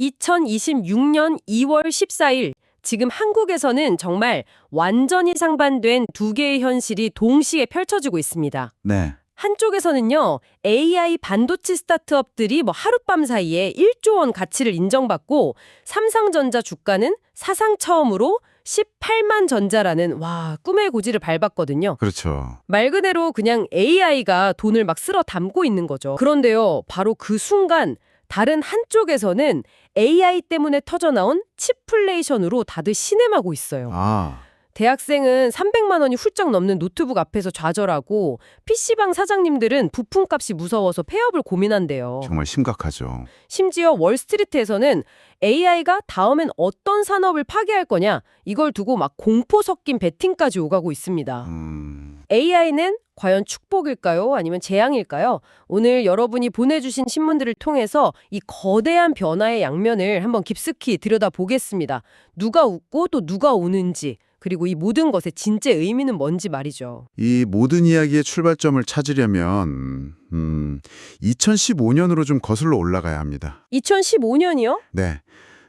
2026년 2월 14일 지금 한국에서는 정말 완전히 상반된 두 개의 현실이 동시에 펼쳐지고 있습니다. 네. 한쪽에서는요, AI 반도체 스타트업들이 뭐 하룻밤 사이에 1조 원 가치를 인정받고 삼성전자 주가는 사상 처음으로 18만 전자라는 와, 꿈의 고지를 밟았거든요. 그렇죠. 말 그대로 그냥 AI가 돈을 막 쓸어 담고 있는 거죠. 그런데요, 바로 그 순간 다른 한쪽에서는 AI 때문에 터져나온 칩플레이션으로 다들 신음하고 있어요. 아, 대학생은 300만 원이 훌쩍 넘는 노트북 앞에서 좌절하고 PC방 사장님들은 부품값이 무서워서 폐업을 고민한대요. 정말 심각하죠. 심지어 월스트리트에서는 AI가 다음엔 어떤 산업을 파괴할 거냐 이걸 두고 막 공포 섞인 베팅까지 오가고 있습니다. 음, AI는 과연 축복일까요? 아니면 재앙일까요? 오늘 여러분이 보내주신 신문들을 통해서 이 거대한 변화의 양면을 한번 깊숙이 들여다보겠습니다. 누가 웃고 또 누가 우는지 그리고 이 모든 것의 진짜 의미는 뭔지 말이죠. 이 모든 이야기의 출발점을 찾으려면 음, 2015년으로 좀 거슬러 올라가야 합니다. 2015년이요? 네.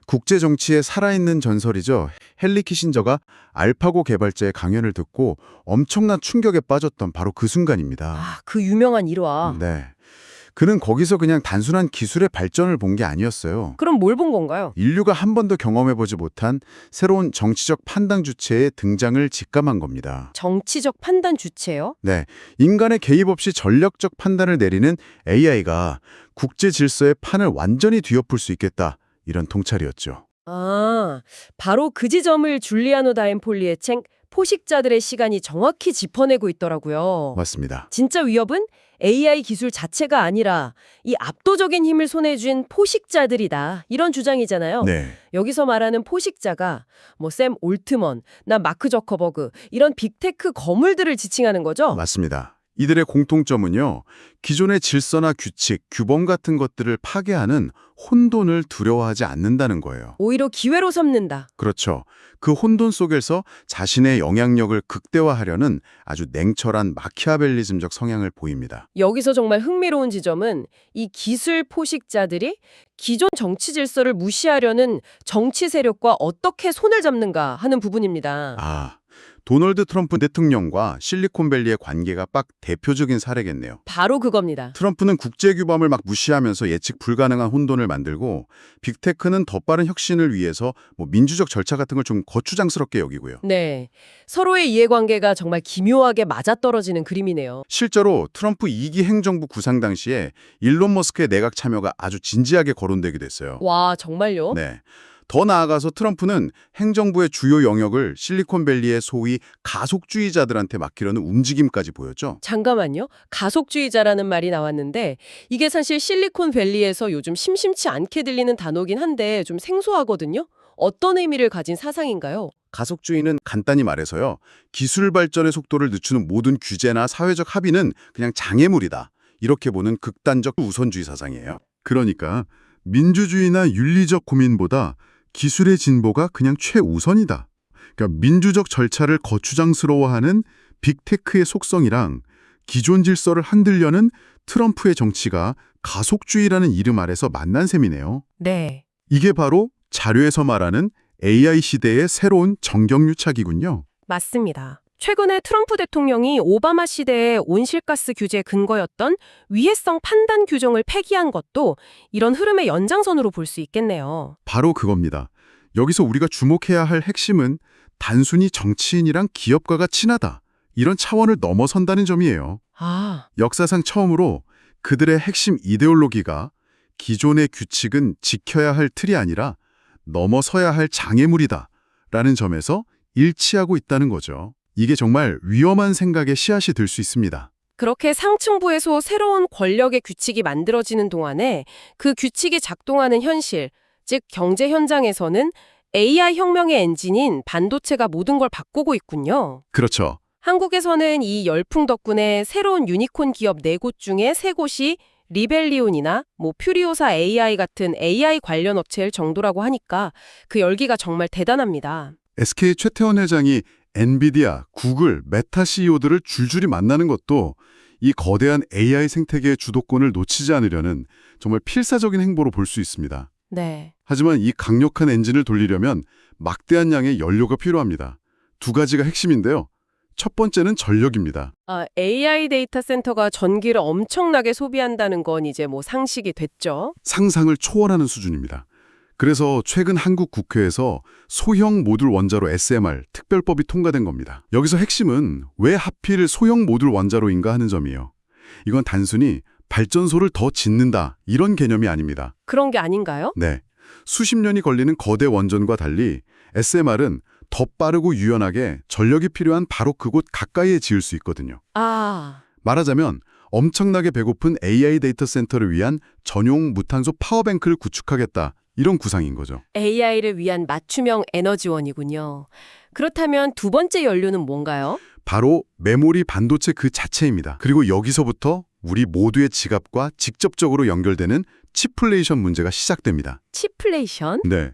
국제 정치의 살아있는 전설이죠. 헨리 키신저가 알파고 개발자의 강연을 듣고 엄청난 충격에 빠졌던 바로 그 순간입니다. 아, 그 유명한 일화. 네. 그는 거기서 그냥 단순한 기술의 발전을 본 게 아니었어요. 그럼 뭘 본 건가요? 인류가 한 번도 경험해보지 못한 새로운 정치적 판단 주체의 등장을 직감한 겁니다. 정치적 판단 주체요? 네, 인간의 개입 없이 전략적 판단을 내리는 AI가 국제 질서의 판을 완전히 뒤엎을 수 있겠다. 이런 통찰이었죠. 아, 바로 그 지점을 줄리아노 다엠폴리의 책 포식자들의 시간이 정확히 짚어내고 있더라고요. 맞습니다. 진짜 위협은 AI 기술 자체가 아니라 이 압도적인 힘을 손에 쥔 포식자들이다. 이런 주장이잖아요. 네, 여기서 말하는 포식자가 뭐 샘 올트먼, 나 마크 저커버그 이런 빅테크 거물들을 지칭하는 거죠. 맞습니다. 이들의 공통점은요, 기존의 질서나 규칙, 규범 같은 것들을 파괴하는 혼돈을 두려워하지 않는다는 거예요. 오히려 기회로 삼는다. 그렇죠. 그 혼돈 속에서 자신의 영향력을 극대화하려는 아주 냉철한 마키아벨리즘적 성향을 보입니다. 여기서 정말 흥미로운 지점은 이 기술 포식자들이 기존 정치 질서를 무시하려는 정치 세력과 어떻게 손을 잡는가 하는 부분입니다. 아, 도널드 트럼프 대통령과 실리콘밸리의 관계가 딱 대표적인 사례겠네요. 바로 그겁니다. 트럼프는 국제 규범을 막 무시하면서 예측 불가능한 혼돈을 만들고 빅테크는 더 빠른 혁신을 위해서 뭐 민주적 절차 같은 걸 좀 거추장스럽게 여기고요. 네. 서로의 이해관계가 정말 기묘하게 맞아떨어지는 그림이네요. 실제로 트럼프 2기 행정부 구상 당시에 일론 머스크의 내각 참여가 아주 진지하게 거론되기도 했어요. 와, 정말요? 네. 더 나아가서 트럼프는 행정부의 주요 영역을 실리콘밸리의 소위 가속주의자들한테 맡기려는 움직임까지 보였죠. 잠깐만요. 가속주의자라는 말이 나왔는데 이게 사실 실리콘밸리에서 요즘 심심치 않게 들리는 단어긴 한데 좀 생소하거든요. 어떤 의미를 가진 사상인가요? 가속주의는 간단히 말해서요. 기술 발전의 속도를 늦추는 모든 규제나 사회적 합의는 그냥 장애물이다. 이렇게 보는 극단적 우선주의 사상이에요. 그러니까 민주주의나 윤리적 고민보다 기술의 진보가 그냥 최우선이다. 그러니까 민주적 절차를 거추장스러워하는 빅테크의 속성이랑 기존 질서를 흔들려는 트럼프의 정치가 가속주의라는 이름 아래서 만난 셈이네요. 네. 이게 바로 자료에서 말하는 AI 시대의 새로운 정경유착이군요. 맞습니다. 최근에 트럼프 대통령이 오바마 시대의 온실가스 규제 근거였던 위해성 판단 규정을 폐기한 것도 이런 흐름의 연장선으로 볼 수 있겠네요. 바로 그겁니다. 여기서 우리가 주목해야 할 핵심은 단순히 정치인이랑 기업가가 친하다. 이런 차원을 넘어선다는 점이에요. 아, 역사상 처음으로 그들의 핵심 이데올로기가 기존의 규칙은 지켜야 할 틀이 아니라 넘어서야 할 장애물이다. 라는 점에서 일치하고 있다는 거죠. 이게 정말 위험한 생각의 씨앗이 될 수 있습니다. 그렇게 상층부에서 새로운 권력의 규칙이 만들어지는 동안에 그 규칙이 작동하는 현실, 즉 경제 현장에서는 AI 혁명의 엔진인 반도체가 모든 걸 바꾸고 있군요. 그렇죠. 한국에서는 이 열풍 덕분에 새로운 유니콘 기업 4곳 중에 3곳이 리벨리온이나 뭐 퓨리오사 AI 같은 AI 관련 업체일 정도라고 하니까 그 열기가 정말 대단합니다. SK 최태원 회장이 엔비디아, 구글, 메타 CEO들을 줄줄이 만나는 것도 이 거대한 AI 생태계의 주도권을 놓치지 않으려는 정말 필사적인 행보로 볼 수 있습니다. 네. 하지만 이 강력한 엔진을 돌리려면 막대한 양의 연료가 필요합니다. 두 가지가 핵심인데요. 첫 번째는 전력입니다. 아, AI 데이터 센터가 전기를 엄청나게 소비한다는 건 이제 뭐 상식이 됐죠. 상상을 초월하는 수준입니다. 그래서 최근 한국 국회에서 소형 모듈 원자로 SMR 특별법이 통과된 겁니다. 여기서 핵심은 왜 하필 소형 모듈 원자로인가 하는 점이에요. 이건 단순히 발전소를 더 짓는다 이런 개념이 아닙니다. 그런 게 아닌가요? 네. 수십 년이 걸리는 거대 원전과 달리 SMR은 더 빠르고 유연하게 전력이 필요한 바로 그곳 가까이에 지을 수 있거든요. 아, 말하자면 엄청나게 배고픈 AI 데이터 센터를 위한 전용 무탄소 파워뱅크를 구축하겠다. 이런 구상인 거죠. AI를 위한 맞춤형 에너지원이군요. 그렇다면 두 번째 연료는 뭔가요? 바로 메모리 반도체 그 자체입니다. 그리고 여기서부터 우리 모두의 지갑과 직접적으로 연결되는 치플레이션 문제가 시작됩니다. 치플레이션? 네.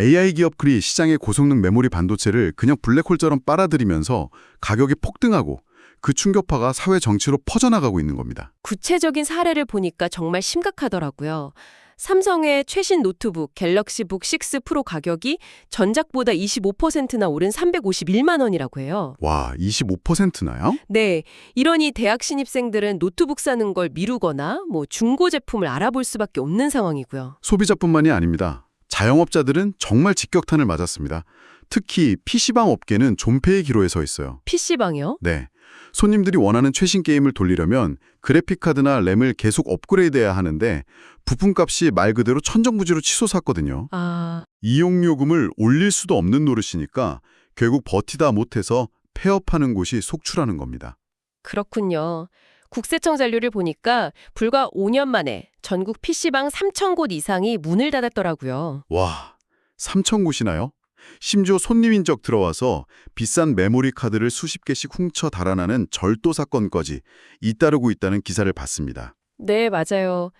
AI 기업들이 시장의 고성능 메모리 반도체를 그냥 블랙홀처럼 빨아들이면서 가격이 폭등하고 그 충격파가 사회 정치로 퍼져나가고 있는 겁니다. 구체적인 사례를 보니까 정말 심각하더라고요. 삼성의 최신 노트북 갤럭시 북 6 프로 가격이 전작보다 25%나 오른 351만 원이라고 해요. 와, 25%나요? 네, 이러니 대학 신입생들은 노트북 사는 걸 미루거나 뭐 중고 제품을 알아볼 수밖에 없는 상황이고요. 소비자뿐만이 아닙니다. 자영업자들은 정말 직격탄을 맞았습니다. 특히 PC방 업계는 존폐의 기로에 서 있어요. PC방이요? 네. 손님들이 원하는 최신 게임을 돌리려면 그래픽카드나 램을 계속 업그레이드해야 하는데 부품값이 말 그대로 천정부지로 치솟았거든요. 아, 이용요금을 올릴 수도 없는 노릇이니까 결국 버티다 못해서 폐업하는 곳이 속출하는 겁니다. 그렇군요. 국세청 잔류를 보니까 불과 5년 만에 전국 PC방 3천 곳 이상이 문을 닫았더라고요. 와, 3천 곳이나요? 심지어 손님 인 적 들어와서 비싼 메모리 카드를 수십 개씩 훔쳐 달아나는 절도 사건까지 잇따르고 있다는 기사를 봤습니다. 네, 맞아요.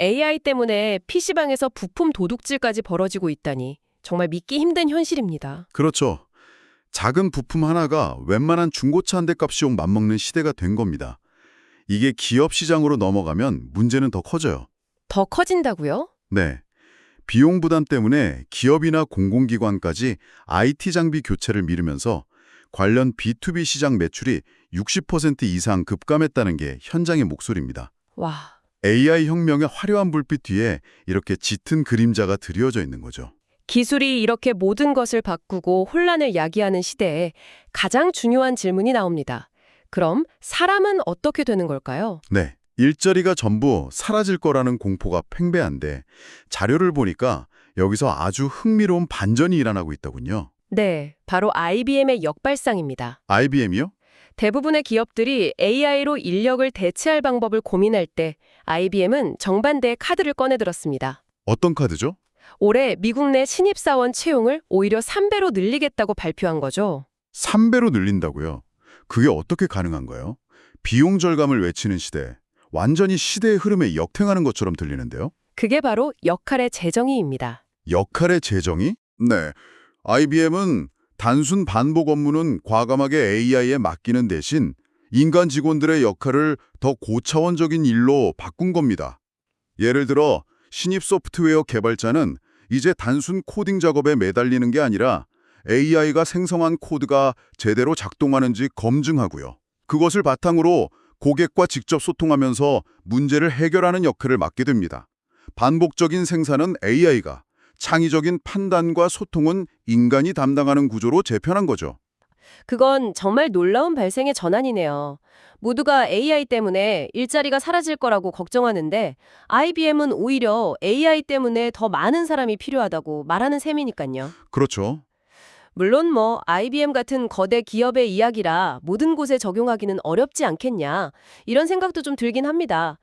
AI 때문에 PC방에서 부품 도둑질까지 벌어지고 있다니 정말 믿기 힘든 현실입니다. 그렇죠. 작은 부품 하나가 웬만한 중고차 한 대 값이 용 맞먹는 시대가 된 겁니다. 이게 기업 시장으로 넘어가면 문제는 더 커져요. 더 커진다고요? 네. 비용 부담 때문에 기업이나 공공기관까지 IT 장비 교체를 미루면서 관련 B2B 시장 매출이 60% 이상 급감했다는 게 현장의 목소리입니다. 와, AI 혁명의 화려한 불빛 뒤에 이렇게 짙은 그림자가 드리워져 있는 거죠. 기술이 이렇게 모든 것을 바꾸고 혼란을 야기하는 시대에 가장 중요한 질문이 나옵니다. 그럼 사람은 어떻게 되는 걸까요? 네. 일자리가 전부 사라질 거라는 공포가 팽배한데 자료를 보니까 여기서 아주 흥미로운 반전이 일어나고 있더군요. 네, 바로 IBM의 역발상입니다. IBM이요? 대부분의 기업들이 AI로 인력을 대체할 방법을 고민할 때 IBM은 정반대의 카드를 꺼내들었습니다. 어떤 카드죠? 올해 미국 내 신입사원 채용을 오히려 3배로 늘리겠다고 발표한 거죠. 3배로 늘린다고요? 그게 어떻게 가능한가요? 비용 절감을 외치는 시대, 완전히 시대의 흐름에 역행하는 것처럼 들리는데요? 그게 바로 역할의 재정의입니다. 역할의 재정이? 네. IBM은 단순 반복 업무는 과감하게 AI에 맡기는 대신 인간 직원들의 역할을 더 고차원적인 일로 바꾼 겁니다. 예를 들어 신입 소프트웨어 개발자는 이제 단순 코딩 작업에 매달리는 게 아니라 AI가 생성한 코드가 제대로 작동하는지 검증하고요. 그것을 바탕으로 고객과 직접 소통하면서 문제를 해결하는 역할을 맡게 됩니다. 반복적인 생산은 AI가, 창의적인 판단과 소통은 인간이 담당하는 구조로 재편한 거죠. 그건 정말 놀라운 발생의 전환이네요. 모두가 AI 때문에 일자리가 사라질 거라고 걱정하는데 IBM은 오히려 AI 때문에 더 많은 사람이 필요하다고 말하는 셈이니까요. 그렇죠. 물론 뭐 IBM 같은 거대 기업의 이야기라 모든 곳에 적용하기는 어렵지 않겠냐 이런 생각도 좀 들긴 합니다.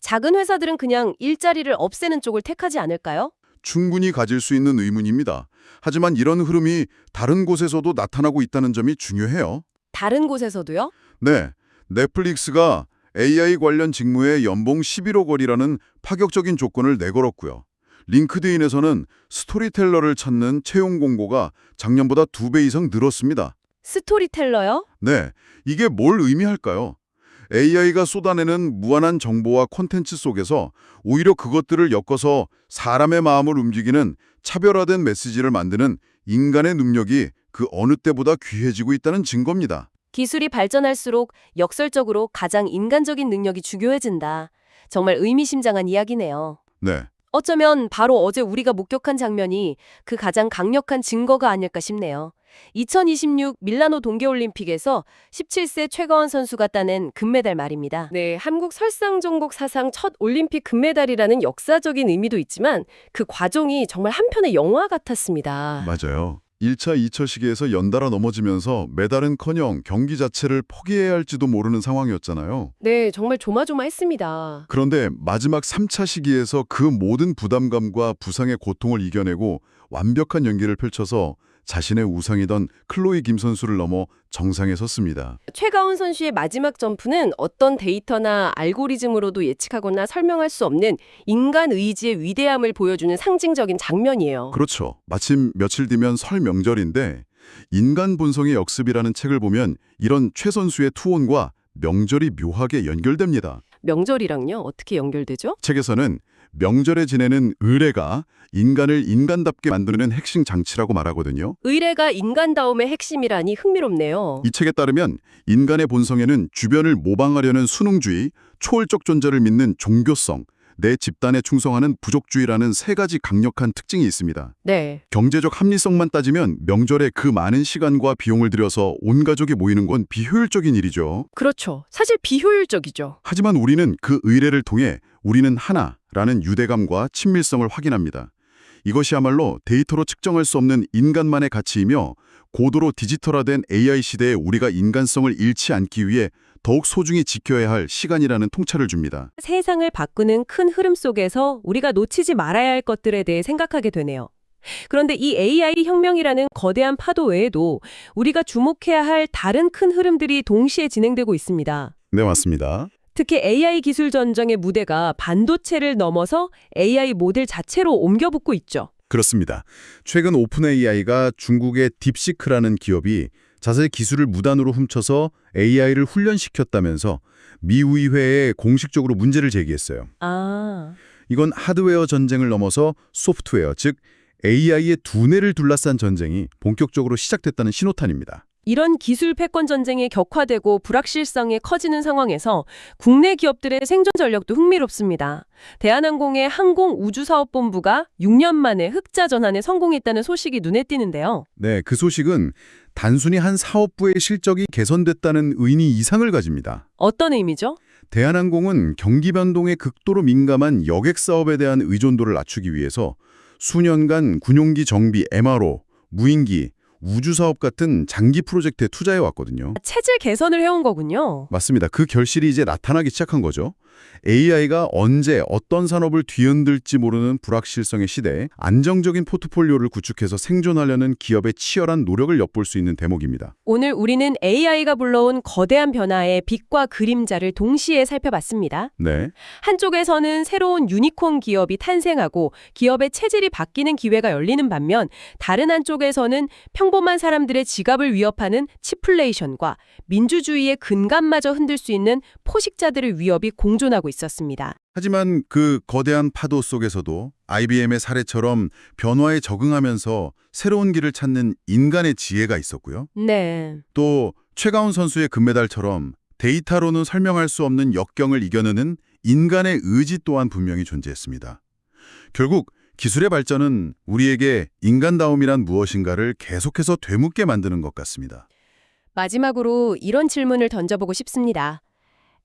작은 회사들은 그냥 일자리를 없애는 쪽을 택하지 않을까요? 충분히 가질 수 있는 의문입니다. 하지만 이런 흐름이 다른 곳에서도 나타나고 있다는 점이 중요해요. 다른 곳에서도요? 네, 넷플릭스가 AI 관련 직무에 연봉 11억 원이라는 파격적인 조건을 내걸었고요. 링크드인에서는 스토리텔러를 찾는 채용 공고가 작년보다 두 배 이상 늘었습니다. 스토리텔러요? 네, 이게 뭘 의미할까요? AI가 쏟아내는 무한한 정보와 콘텐츠 속에서 오히려 그것들을 엮어서 사람의 마음을 움직이는 차별화된 메시지를 만드는 인간의 능력이 그 어느 때보다 귀해지고 있다는 증거입니다. 기술이 발전할수록 역설적으로 가장 인간적인 능력이 중요해진다. 정말 의미심장한 이야기네요. 네. 어쩌면 바로 어제 우리가 목격한 장면이 그 가장 강력한 증거가 아닐까 싶네요. 2026 밀라노 동계올림픽에서 17세 최가원 선수가 따낸 금메달 말입니다. 네, 한국 설상종복 사상 첫 올림픽 금메달이라는 역사적인 의미도 있지만 그 과정이 정말 한편의 영화 같았습니다. 맞아요. 1차, 2차 시기에서 연달아 넘어지면서 메달은커녕 경기 자체를 포기해야 할지도 모르는 상황이었잖아요. 네, 정말 조마조마했습니다. 그런데 마지막 3차 시기에서 그 모든 부담감과 부상의 고통을 이겨내고 완벽한 연기를 펼쳐서 자신의 우상이던 클로이 김 선수를 넘어 정상에 섰습니다. 최가운 선수의 마지막 점프는 어떤 데이터나 알고리즘으로도 예측하거나 설명할 수 없는 인간 의지의 위대함을 보여주는 상징적인 장면이에요. 그렇죠. 마침 며칠 뒤면 설 명절인데 인간 본성의 역습이라는 책을 보면 이런 최 선수의 투혼과 명절이 묘하게 연결됩니다. 명절이랑요? 어떻게 연결되죠? 책에서는 명절에 지내는 의례가 인간을 인간답게 만드는 핵심 장치라고 말하거든요. 의례가 인간다움의 핵심이라니 흥미롭네요. 이 책에 따르면 인간의 본성에는 주변을 모방하려는 수능주의, 초월적 존재를 믿는 종교성, 내 집단에 충성하는 부족주의라는 세 가지 강력한 특징이 있습니다. 네. 경제적 합리성만 따지면 명절에 그 많은 시간과 비용을 들여서 온 가족이 모이는 건 비효율적인 일이죠. 그렇죠. 사실 비효율적이죠. 하지만 우리는 그 의례를 통해 우리는 하나 라는 유대감과 친밀성을 확인합니다. 이것이야말로 데이터로 측정할 수 없는 인간만의 가치이며 고도로 디지털화된 AI 시대에 우리가 인간성을 잃지 않기 위해 더욱 소중히 지켜야 할 시간이라는 통찰을 줍니다. 세상을 바꾸는 큰 흐름 속에서 우리가 놓치지 말아야 할 것들에 대해 생각하게 되네요. 그런데 이 AI 혁명이라는 거대한 파도 외에도 우리가 주목해야 할 다른 큰 흐름들이 동시에 진행되고 있습니다. 네, 맞습니다. 특히 AI 기술 전쟁의 무대가 반도체를 넘어서 AI 모델 자체로 옮겨붙고 있죠. 그렇습니다. 최근 오픈 AI가 중국의 딥시크라는 기업이 자사의 기술을 무단으로 훔쳐서 AI를 훈련시켰다면서 미 의회에 공식적으로 문제를 제기했어요. 아, 이건 하드웨어 전쟁을 넘어서 소프트웨어, 즉 AI의 두뇌를 둘러싼 전쟁이 본격적으로 시작됐다는 신호탄입니다. 이런 기술 패권 전쟁이 격화되고 불확실성이 커지는 상황에서 국내 기업들의 생존 전력도 흥미롭습니다. 대한항공의 항공우주사업본부가 6년 만에 흑자 전환에 성공했다는 소식이 눈에 띄는데요. 네, 그 소식은 단순히 한 사업부의 실적이 개선됐다는 의미 이상을 가집니다. 어떤 의미죠? 대한항공은 경기 변동에 극도로 민감한 여객 사업에 대한 의존도를 낮추기 위해서 수년간 군용기 정비 MRO, 무인기, 우주 사업 같은 장기 프로젝트에 투자해 왔거든요. 체질 개선을 해온 거군요. 맞습니다. 그 결실이 이제 나타나기 시작한 거죠. AI가 언제 어떤 산업을 뒤흔들지 모르는 불확실성의 시대에 안정적인 포트폴리오를 구축해서 생존하려는 기업의 치열한 노력을 엿볼 수 있는 대목입니다. 오늘 우리는 AI가 불러온 거대한 변화의 빛과 그림자를 동시에 살펴봤습니다. 네. 한쪽에서는 새로운 유니콘 기업이 탄생하고 기업의 체질이 바뀌는 기회가 열리는 반면 다른 한쪽에서는 평범한 사람들의 지갑을 위협하는 치플레이션과 민주주의의 근간마저 흔들 수 있는 포식자들의 위협이 공 존하고 있었습니다. 하지만 그 거대한 파도 속에서도 IBM의 사례처럼 변화에 적응하면서 새로운 길을 찾는 인간의 지혜가 있었고요. 네. 또 최가운 선수의 금메달처럼 데이터로는 설명할 수 없는 역경을 이겨내는 인간의 의지 또한 분명히 존재했습니다. 결국 기술의 발전은 우리에게 인간다움이란 무엇인가를 계속해서 되묻게 만드는 것 같습니다. 마지막으로 이런 질문을 던져보고 싶습니다.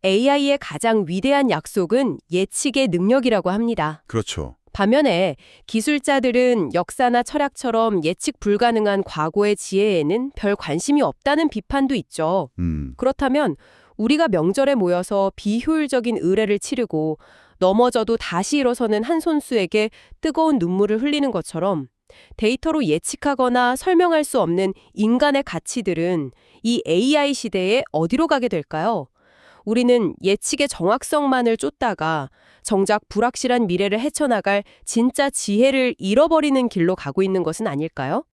AI의 가장 위대한 약속은 예측의 능력이라고 합니다. 그렇죠. 반면에 기술자들은 역사나 철학처럼 예측 불가능한 과거의 지혜에는 별 관심이 없다는 비판도 있죠. 음, 그렇다면 우리가 명절에 모여서 비효율적인 의례를 치르고 넘어져도 다시 일어서는 한 손수에게 뜨거운 눈물을 흘리는 것처럼 데이터로 예측하거나 설명할 수 없는 인간의 가치들은 이 AI 시대에 어디로 가게 될까요? 우리는 예측의 정확성만을 쫓다가 정작 불확실한 미래를 헤쳐나갈 진짜 지혜를 잃어버리는 길로 가고 있는 것은 아닐까요?